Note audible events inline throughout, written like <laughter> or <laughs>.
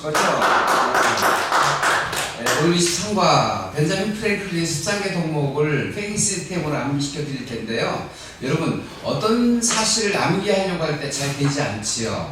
보실 거죠? 23과 벤자민 프랭클린의 13개 덕목을 페인 시스템으로 암기시켜 드릴 텐데요. 여러분, 어떤 사실을 암기하려고 할 때 잘 되지 않지요?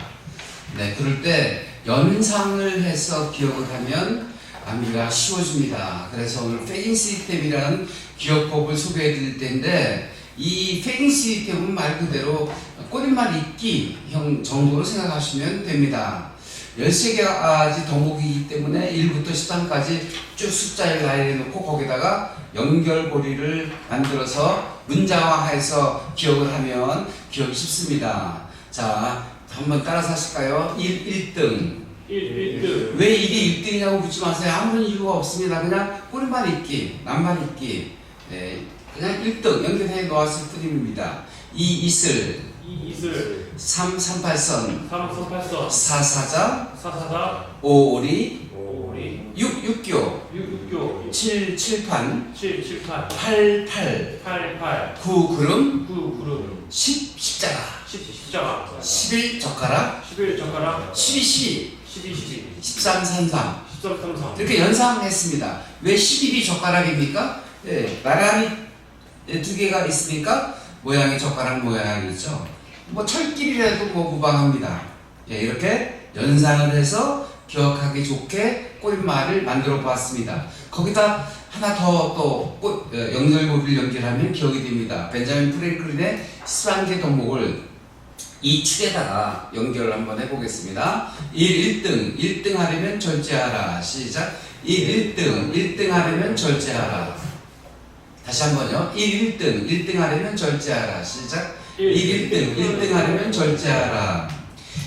네, 그럴 때 연상을 해서 기억을 하면 암기가 쉬워집니다. 그래서 오늘 페인 시스템이라는 기억법을 소개해 드릴 텐데, 이 페인 시스템은 말 그대로 꼬리말 읽기 형 정도로 생각하시면 됩니다. 13가지 덕목이기 때문에 1부터 13까지 쭉 숫자를 나열해 놓고 거기다가 연결고리를 만들어서 문자화해서 기억을 하면 기억이 쉽습니다. 자, 한번 따라서 하실까요? 1, 1등. 1, 1등 왜 이게 1등이냐고 묻지 마세요. 아무런 이유가 없습니다. 그냥 꼬리만 읽기, 남만 읽기. 네, 그냥 1등 연결해 놓았을 뿐입니다. 2, 이슬. 2, 이슬 3, 38선. 3, 3, 8선 4, 사자. 4, 4사 5, 오리. 5, 오리 6, 육교. 6, 6교 7, 칠판. 7, 7, 8 8, 팔. 8, 8 9, 구름. 9, 구름 10, 십자가. 10, 십자가 11, 젓가락. 11, 젓가락 12, 시. 12, 12 13, 산삼. 13, 3, 3 이렇게 연상했습니다. 왜 11이 젓가락입니까? 예, 나란히 두 개가 있으니까 모양이 젓가락 모양이죠. 뭐 철길이라도 뭐 무방합니다. 예, 이렇게 연상을 해서 기억하기 좋게 꼬리말을 만들어 보았습니다. 거기다 하나 더또 어, 연결고리를 연결하면 기억이 됩니다. 벤자민 프랭클린의 13개 덕목을 이 축에다가 연결을 한번 해보겠습니다. 1, 1등, 1등 하려면 절제하라. 시작. 1, 1등, 1등 하려면 절제하라. 다시 한번요. 1, 1등, 1등 하려면 절제하라. 시작. 1, 1등, 1등 하려면 절제하라.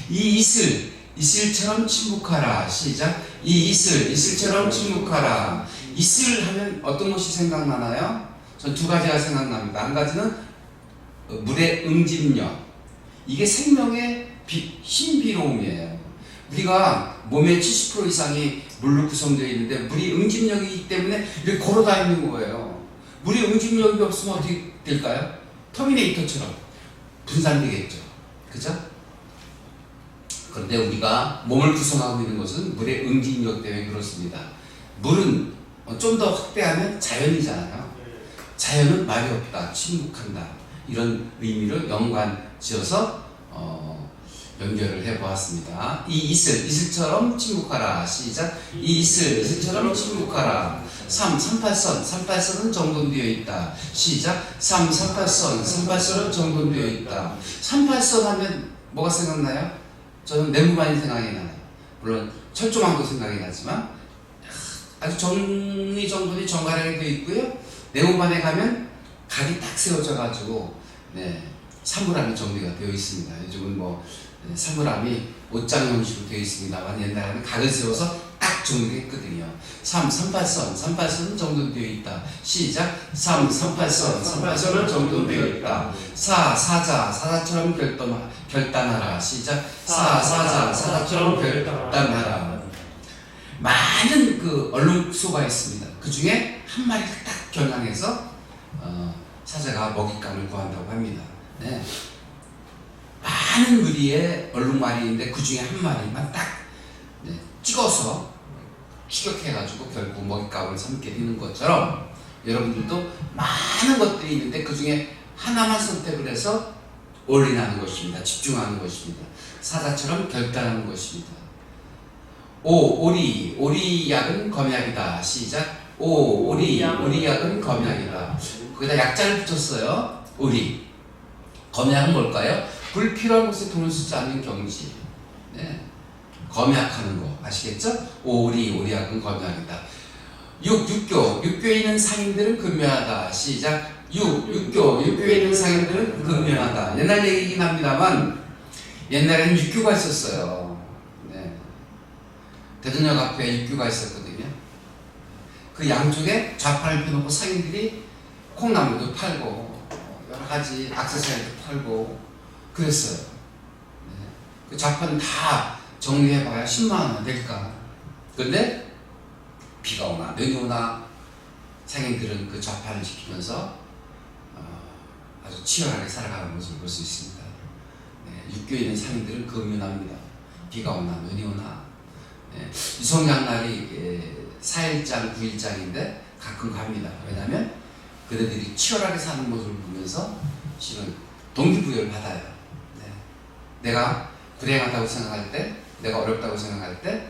이 이슬, 이슬처럼 침묵하라. 시작. 이 이슬, 이슬처럼 침묵하라. 이슬 하면 어떤 것이 생각나나요? 전 두 가지가 생각납니다. 한 가지는 어, 물의 응집력. 이게 생명의 비, 신비로움이에요. 우리가 몸의 70% 이상이 물로 구성되어 있는데 물이 응집력이기 때문에 이렇게 걸어 다니는 거예요. 물이 응집력이 없으면 어떻게 될까요? 터미네이터처럼 분산되겠죠. 그죠? 그런데 우리가 몸을 구성하고 있는 것은 물의 응집력 때문에 그렇습니다. 물은 좀 더 확대하면 자연이잖아요. 자연은 말이 없다, 침묵한다. 이런 의미로 연관 지어서 어, 연결을 해보았습니다. 이 이슬, 이슬처럼 침묵하라. 시작. 이 이슬, 이슬처럼 침묵하라. 3, 38선, 38선은 정돈되어 있다. 시작. 3, 38선, 38선은 정돈되어 있다. 38선 하면 뭐가 생각나요? 저는 네모반이 생각이 나요. 물론 철조망도 생각이 나지만 아주 정리 정돈이 정갈하게 되어 있고요. 네모반에 가면 각이 딱 세워져 가지고 네, 사물함이 정리가 되어 있습니다. 요즘은 뭐 네, 사물함이 옷장 형식으로 되어 있습니다만 옛날에는 각을 세워서 딱 정리했거든요. 3, 38선, 38선은 정돈되어 있다. 시작. 3, 38선, 38선은 정돈되어 있다. 4, 사자, 사자처럼 결단, 결단하라. 시작. 4, 사자, 사자처럼 결단하라. 많은 그 언론소가 있습니다. 그 중에 한 마리가 딱 겨냥해서 어, 사자가 먹잇감을 구한다고 합니다. 네. 많은 무리의 얼룩말이인데 그 중에 한 마리만 딱 네, 찍어서 추격해가지고 결국 먹잇감을 삼게 되는 것처럼 여러분들도 많은 것들이 있는데 그 중에 하나만 선택을 해서 올인하는 것입니다. 집중하는 것입니다. 사자처럼 결단하는 것입니다. 오, 오리, 오리약은 검약이다. 시작. 오, 오리, 오리약은 검약이다. 거기다 약자를 붙였어요. 오리. 검약은 뭘까요? 불필요한 곳에 돈을 쓰지 않는 경지. 네. 검약하는 거 아시겠죠? 오리, 오리약은 검약이다. 육, 육교, 육교에 있는 상인들은 근면하다. 시작. 육, 육교, 육교에 있는 상인들은 근면하다. 옛날 얘기긴 합니다만 옛날에는 육교가 있었어요. 네. 대전역 앞에 육교가 있었거든요. 그 양쪽에 좌판을 펴놓고 상인들이 콩나물도 팔고 여러 가지 액세서리도 팔고 그랬어요. 네. 그 좌판 다 정리해봐야 10만 원 될까. 근데 비가 오나 눈이 오나 상인들은 그 좌판을 지키면서 어, 아주 치열하게 살아가는 모습을 볼 수 있습니다. 네, 육교에 있는 상인들은 근면합니다. 비가 오나 눈이 오나 네. 유성양날이 예, 4일장, 9일장인데 가끔 갑니다. 왜냐하면 그들이 치열하게 사는 모습을 보면서 실은 동기부여를 받아요. 네. 내가 불행하다고 생각할 때, 내가 어렵다고 생각할 때,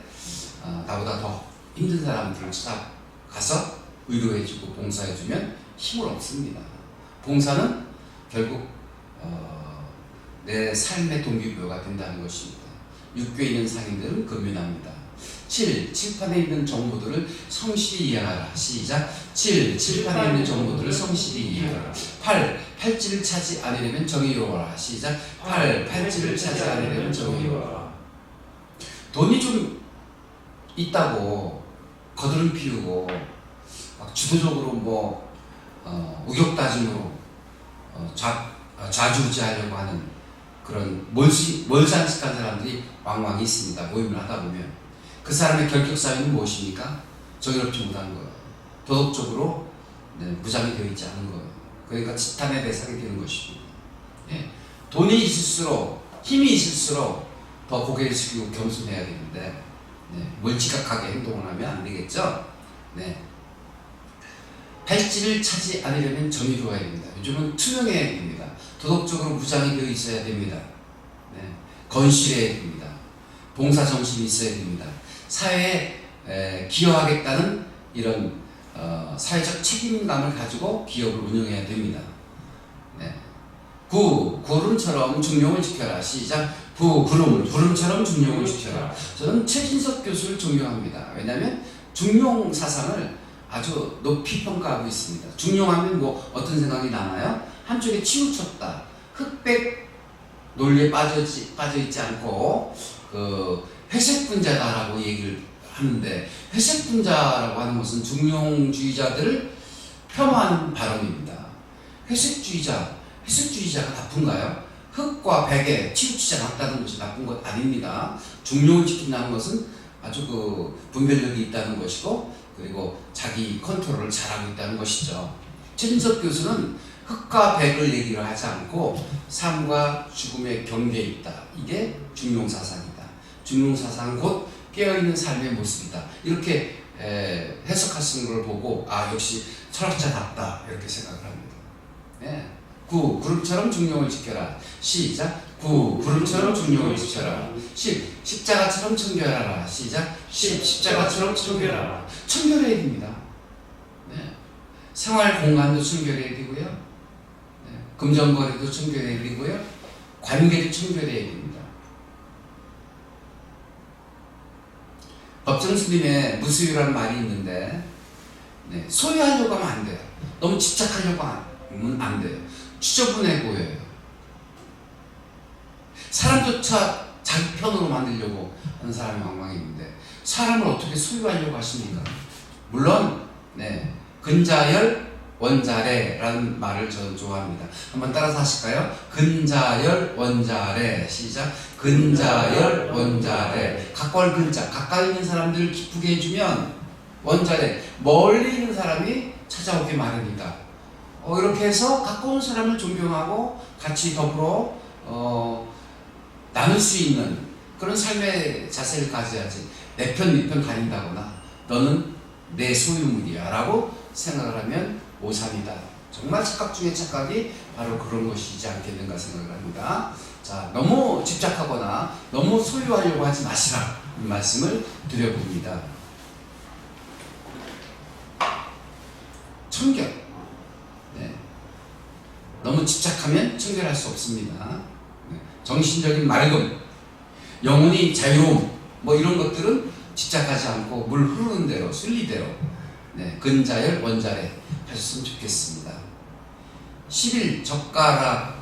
어, 나보다 더 힘든 사람들을 찾아가서 의료해주고 봉사해주면 힘을 얻습니다. 봉사는 결국 어, 내 삶의 동기부여가 된다는 것입니다. 육교에 있는 상인들은 금연합니다. 7. 칠판에 있는 정보들을 성실히 이해하라. 시작. 7. 칠판에 있는 정보들을 성실히 이해하라. 8. 팔찌를 차지 않으려면 정의로워라. 시작. 8. 팔찌를 차지 않으려면 정의로워라. 돈이 좀 있다고 거드름 피우고 막 주도적으로 뭐 어, 우격다짐으로 어, 좌, 어, 좌지우지하려고 하는 그런 멀지, 멀장식한 사람들이 왕왕 있습니다. 모임을 하다 보면 그 사람의 결격 사유는 무엇입니까? 정의롭지 못한 거예요. 도덕적으로 네, 무장이 되어 있지 않은 거예요. 그러니까 지탄의 대상이 되는 것입니다. 예. 돈이 있을수록 힘이 있을수록 더 고개를 숙이고 겸손해야 되는데 네, 멀찌감하게 행동을 하면 안 되겠죠. 네. 팔찌를 차지 않으려면 정의로워야 됩니다. 요즘은 투명해야 됩니다. 도덕적으로 무장이 되어 있어야 됩니다. 네. 건실해야 됩니다. 봉사 정신이 있어야 됩니다. 사회에 에, 기여하겠다는 이런 어, 사회적 책임감을 가지고 기업을 운영해야 됩니다. 네. 구, 구름처럼 중용을 지켜라. 시작. 구, 구름, 구름처럼 중용을 지켜라. 저는 최진석 교수를 존경합니다. 왜냐하면 중용 사상을 아주 높이 평가하고 있습니다. 중용하면 뭐 어떤 생각이 나나요? 한쪽에 치우쳤다. 흑백 논리에 빠져있지, 빠져 있지 않고 그 회색 분자다라고 얘기를 하는데 회색 분자라고 하는 것은 중용주의자들을 폄하하는 발언입니다. 회색주의자, 회색주의자가 나쁜가요? 흑과 백에 치우치지 않았다는 것이 나쁜 것 아닙니다. 중용을 지킨다는 것은 아주 그 분별력이 있다는 것이고 그리고 자기 컨트롤을 잘하고 있다는 것이죠. 최진석 교수는 흑과 백을 얘기를 하지 않고 삶과 죽음의 경계에 있다. 이게 중용사상이다. 중용사상 곧 깨어있는 삶의 모습이다. 이렇게 에, 해석하시는 걸 보고 아 역시 철학자답다 이렇게 생각을 합니다. 네. 구 구름처럼 중용을 지켜라. 시작. 구 구름처럼 중용을 지켜라. 10. 십자가처럼 청결하라. 시작. 10. 십자가처럼 청결하라. 청결해야 됩니다. 네. 생활 공간도 청결해야 되고요. 네. 금전거래도 청결해야 되고요. 관계도 청결해야 됩니다. 법정 스님의 무수유라는 말이 있는데 네. 소유하려고 하면 안 돼요. 너무 집착하려고 하면 안 돼요. 지저분해 보여요. 사람조차 자기 편으로 만들려고 하는 사람이 왕왕 있는데 사람을 어떻게 소유하려고 하십니까? 물론 네 근자열 원자래라는 말을 저는 좋아합니다. 한번 따라서 하실까요? 근자열 원자래 시작 근자열 원자래 가까울 근자 가까이 있는 사람들을 기쁘게 해주면 원자래 멀리 있는 사람이 찾아오게 마련이다. 어, 이렇게 해서 가까운 사람을 존경하고 같이 더불어 어, 나눌 수 있는 그런 삶의 자세를 가져야지 내 편, 네편 가린다거나 너는 내 소유물이야 라고 생각을 하면 오산이다. 정말 착각 중에 착각이 바로 그런 것이지 않겠는가 생각을 합니다. 자, 너무 집착하거나 너무 소유하려고 하지 마시라. 이 말씀을 드려봅니다. 청결. 네. 너무 집착하면 청결할 수 없습니다. 네. 정신적인 맑음, 영혼이 자유로움, 뭐 이런 것들은 집착하지 않고 물 흐르는 대로, 순리대로, 네. 근자열, 원자래 하셨으면 좋겠습니다. 11 젓가락처럼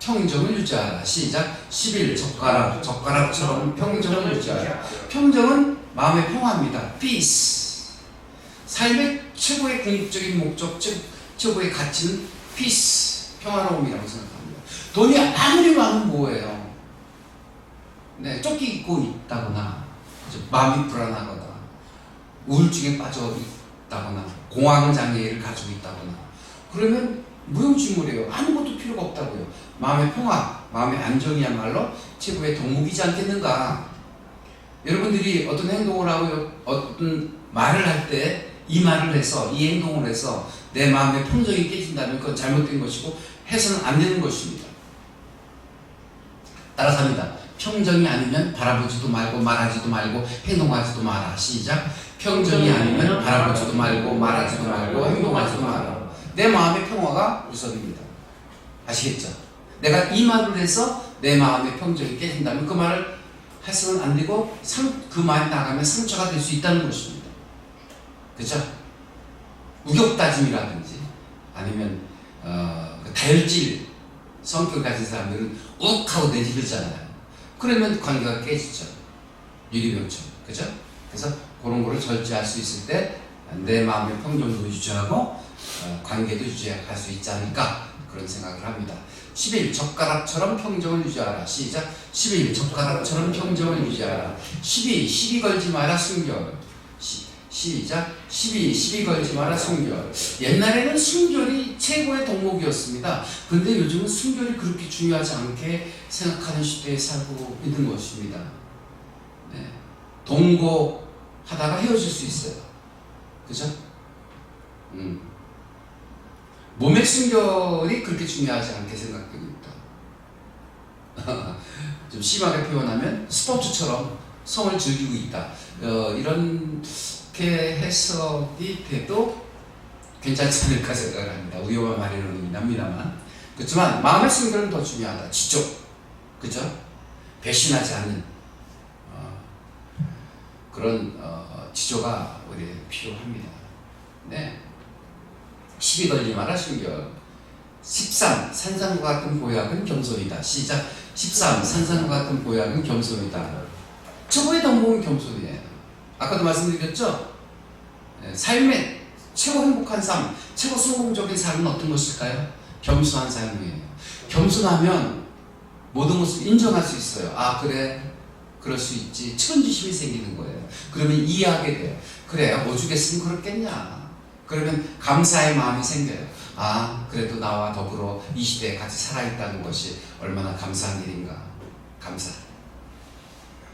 평정을 유지하라. 시작. 11 젓가락, 젓가락처럼 평정을 유지하라. 평정은 마음의 평화입니다. peace. 삶의 최고의 궁극적인 목적, 최, 최고의 가치는 peace, 평화로움이라고 생각합니다. 돈이 아무리 많으면 뭐예요? 네, 쫓기 입고 있다거나? 마음이 불안하거나, 우울증에 빠져 있다거나, 공황 장애를 가지고 있다거나, 그러면 무용지물이에요. 아무것도 필요가 없다고요. 마음의 평화, 마음의 안정이야말로 최고의 덕목이지 않겠는가. 여러분들이 어떤 행동을 하고 어떤 말을 할 때 이 말을 해서 이 행동을 해서 내 마음의 평정이 깨진다면 그건 잘못된 것이고 해서는 안 되는 것입니다. 따라서 합니다. 평정이 아니면 바라보지도 말고 말하지도 말고 행동하지도 마라. 시작. 평정이 아니면 바라보지도 말고 말하지도 말고 행동하지도 마라. 내 마음의 평화가 우선입니다. 아시겠죠? 내가 이 말을 해서 내 마음의 평정이 깨진다면 그 말을 해서는 안 되고 상, 그 말이 나가면 상처가 될 수 있다는 것입니다. 그죠? 우격다짐이라든지 아니면 어, 그 다혈질 성격 가진 사람들은 욱 하고 내지르잖아요. 그러면 관계가 깨지죠. 유리병처럼. 그죠? 그래서 그런 거를 절제할 수 있을 때 내 마음의 평정도 유지하고 어, 관계도 유지할 수 있지 않을까 그런 생각을 합니다. 11. 젓가락처럼 평정을 유지하라. 시작. 11. 젓가락처럼 평정을 유지하라. 12. 시비 걸지 마라 순결. 시, 시작. 12. 시비 걸지 마라 순결. 옛날에는 순결이 최고의 덕목이었습니다. 근데 요즘은 순결이 그렇게 중요하지 않게 생각하는 시대에 살고 있는 것입니다. 네. 동거 하다가 헤어질 수 있어요. 그죠? 음. 몸의 순결이 그렇게 중요하지 않게 생각되고 있다. <laughs> 좀 심하게 표현하면 스포츠처럼 성을 즐기고 있다. 어, 이 렇게 해석이 돼도 괜찮지 않을까 생각을 합니다. 위험한 말이긴 합니다만. 그렇지만 마음의 순결은 더 중요하다. 지적. 그죠? 배신하지 않는 어, 그런 어, 지조가 우리 필요합니다. 네. 시비 걸지 마라 순결. 13. 산상과 같은 보약은 겸손이다. 시작. 13. 산상과 같은 보약은 겸손이다. 최고의 덕목은 겸손이에요. 아까도 말씀드렸죠? 네, 삶의 최고 행복한 삶, 최고 성공적인 삶은 어떤 것일까요? 겸손한 삶이에요. 겸손하면 모든 것을 인정할 수 있어요. 아, 그래. 그럴 수 있지. 측은지심이 생기는 거예요. 그러면 이해하게 돼요. 그래, 오죽했으면 그렇겠냐. 그러면 감사의 마음이 생겨요. 아, 그래도 나와 더불어 이 시대에 같이 살아있다는 것이 얼마나 감사한 일인가. 감사.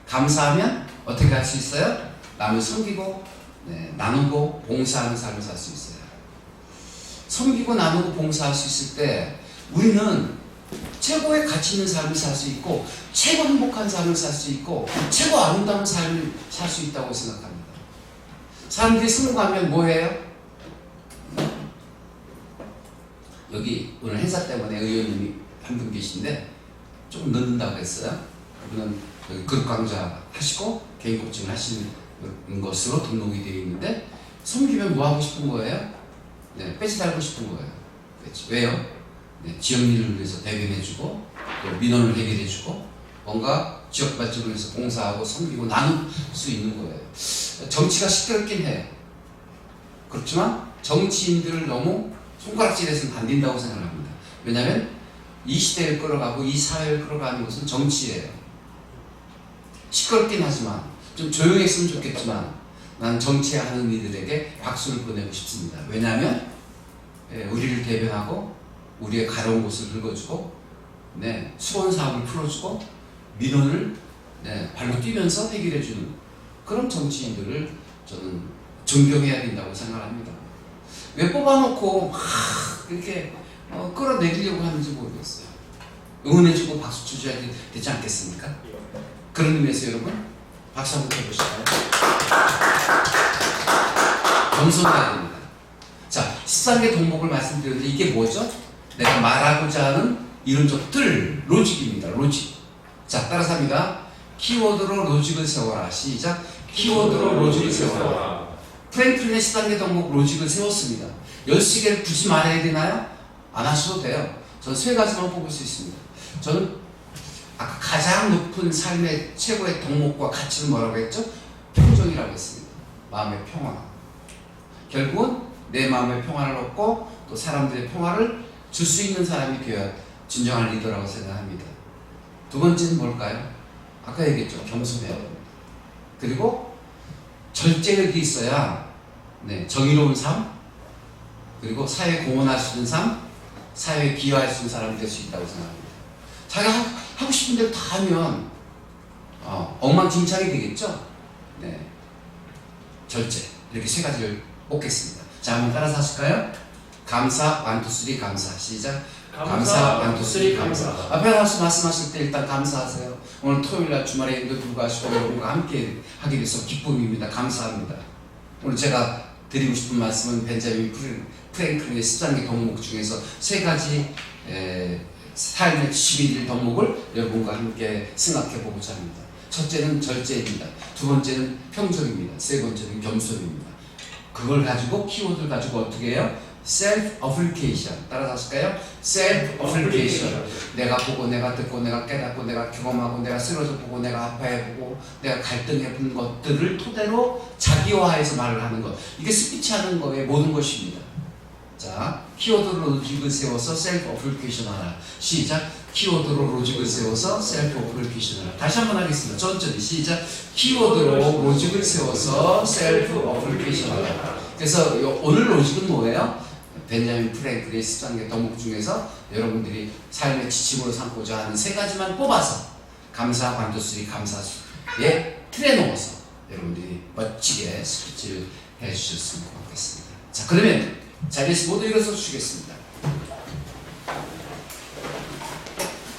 감사하면 어떻게 할 수 있어요? 남을 섬기고, 네, 나누고, 봉사하는 삶을 살 수 있어요. 섬기고 나누고 봉사할 수 있을 때 우리는 최고의 가치 있는 삶을 살 수 있고 최고 행복한 삶을 살 수 있고 최고 아름다운 삶을 살 수 있다고 생각합니다. 사람들이 성공하면 뭐예요? 여기 오늘 행사 때문에 의원님이 한 분 계신데 조금 늦는다고 했어요. 그분은 여기 그룹 강좌 하시고 개인 코칭을 하시는 것으로 등록이 되어 있는데 섬기면 뭐 하고 싶은 거예요? 네, 배지 달고 싶은 거예요. 배지. 왜요? 네, 지역 일을 위해서 대변해주고 또 민원을 해결해주고 뭔가 지역 발전을 위해서 봉사하고 섬기고 나눌 수 있는 거예요. 정치가 시끄럽긴 해. 그렇지만 정치인들을 너무 손가락질해서는 안 된다고 생각합니다. 왜냐하면 이 시대를 끌어가고 이 사회를 끌어가는 것은 정치예요. 시끄럽긴 하지만 좀 조용했으면 좋겠지만 난 정치하는 이들에게 박수를 보내고 싶습니다. 왜냐하면 예, 우리를 대변하고 우리의 가려운 곳을 긁어주고 네, 수원 사업을 풀어주고 민원을 네, 발로 뛰면서 해결해 주는 그런 정치인들을 저는 존경해야 된다고 생각합니다. 왜 뽑아놓고 막 이렇게 어, 끌어내리려고 하는지 모르겠어요. 응원해주고 박수 쳐줘야 되- 되지 않겠습니까? 그런 의미에서 여러분 박수 한번 해보실까요? 겸손해야 됩니다. 자, 13개 동목을 말씀드렸는데 이게 뭐죠? 내가 말하고자 하는 이론적 틀, 로직입니다. 로직. 자, 따라서 합니다. 키워드로 로직을 세워라. 시작. 키워드로 로직을 세워라. 프랭클린의 13개 덕목 로직을 세웠습니다. 10개를 굳이 말해야 되나요? 안 하셔도 돼요. 저는 세 가지만 뽑을 수 있습니다. 저는 아까 가장 높은 삶의 최고의 덕목과 가치는 뭐라고 했죠? 평정이라고 했습니다. 마음의 평화. 결국은 내 마음의 평화를 얻고 또 사람들의 평화를 줄 수 있는 사람이 되어야 진정한 리더라고 생각합니다. 두 번째는 뭘까요? 아까 얘기했죠. 겸손해야 됩니다. 그리고 절제력이 있어야 네, 정의로운 삶, 그리고 사회에 공헌할 수 있는 삶, 사회에 기여할 수 있는 사람이 될 수 있다고 생각합니다. 자기가 하- 하고 싶은 대로 다 하면 어, 엉망진창이 되겠죠? 네. 절제. 이렇게 세 가지를 뽑겠습니다. 자, 한번 따라서 하실까요? 감사, 완투, 쓰리, 감사. 시작. 감사, 완투, 쓰리, 감사. 앞에 나와서 말씀하실 때 일단 감사하세요. 오늘 토요일 날 주말에도 불구하시고 여러분과 함께 하게 돼서 기쁨입니다. 감사합니다. 오늘 제가 드리고 싶은 말씀은 벤자민 프랭- 프랭클린의 13개 덕목 중에서 세 가지 에, 삶의 11일 덕목을 여러분과 함께 생각해 보고자 합니다. 첫째는 절제입니다. 두 번째는 평정입니다. 세 번째는 겸손입니다. 그걸 가지고 키워드를 가지고 어떻게 해요? self application 따라서 하실까요? self application 내가 보고 내가 듣고 내가 깨닫고 내가 경험하고 내가 쓰러져 보고 내가 아파해 보고 내가 갈등해 본 것들을 토대로 자기화해서 말을 하는 것 이게 스피치 하는 거의 모든 것입니다 자 키워드로 로직을 세워서 셀프 어플리케이션 하라. 시작. 키워드로 로직을 세워서 셀프 어플리케이션 하라. 다시 한번 하겠습니다. 천천히 시작. 키워드로 로직을 세워서 셀프 어플리케이션 하라. 그래서 요- 오늘 로직은 뭐예요? 벤자민 프랭클의 13개 덕목 중에서 여러분들이 삶의 지침으로 삼고자 하는 세 가지만 뽑아서 감사 관두수리 감사수의 틀에 넣어서 여러분들이 멋지게 스피치를 해주셨으면 고맙겠습니다. 자 그러면 자리에서 모두 일어서 주시겠습니다.